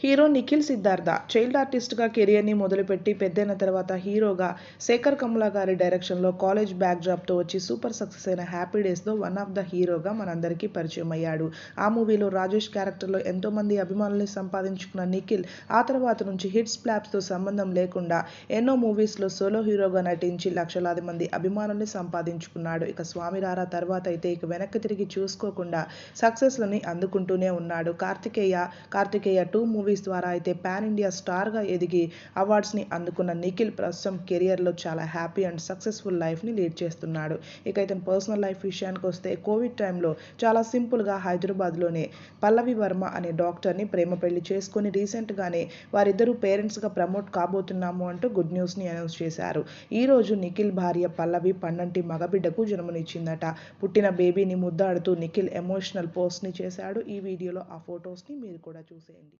Hero Nikhil Siddhartha child ఆర్టిస్ట్గా కెరియర్ని మొదలుపెట్టి పెద్దయిన తర్వాత హీరోగా శేఖర్ కమలా గారి డైరెక్షన్లో కాలేజ్ బ్యాక్ డ్రాప్తో వచ్చి సూపర్ సక్సెస్ అయిన హ్యాపీ డేస్లో వన్ ఆఫ్ ద హీరోగా మనందరికీ పరిచయం అయ్యాడు. ఆ మూవీలో రాజేష్ క్యారెక్టర్లో ఎంతోమంది అభిమానుల్ని సంపాదించుకున్న నిఖిల్ ఆ తర్వాత నుంచి హిట్స్ ప్లాప్స్తో సంబంధం లేకుండా ఎన్నో మూవీస్లో సోలో హీరోగా నటించి లక్షలాది మంది అభిమానుల్ని సంపాదించుకున్నాడు. ఇక స్వామి రారా తర్వాత అయితే ఇక వెనక్కి తిరిగి చూసుకోకుండా సక్సెస్లని అందుకుంటూనే ఉన్నాడు. Karthikeya Karthikeya two movie movies ద్వారా అయితే పాన్ ఇండియా స్టార్గా ఎదిగి అవార్డ్స్ని అందుకున్న నిఖిల్ ప్రస్తుతం కెరియర్లో చాలా హ్యాపీ అండ్ సక్సెస్ఫుల్ లైఫ్ని లీడ్ చేస్తున్నాడు. ఇక ఇతని పర్సనల్ లైఫ్ విషయానికి వస్తే కోవిడ్ టైంలో చాలా సింపుల్గా హైదరాబాద్లోనే పల్లవి వర్మ అనే డాక్టర్ని ప్రేమ పెళ్ళి చేసుకొని రీసెంట్గానే వారిద్దరూ పేరెంట్స్గా ప్రమోట్ కాబోతున్నాము అంటూ గుడ్ న్యూస్ని అనౌన్స్ చేశారు. ఈ రోజు నిఖిల్ భార్య పల్లవి పన్నంటి మగబిడ్డకు జన్మనిచ్చిందట. పుట్టిన బేబీని ముద్దాడుతూ నిఖిల్ ఎమోషనల్ పోస్ట్ని చేశాడు. ఈ వీడియోలో ఆ ఫొటోస్ని మీరు కూడా చూసేయండి.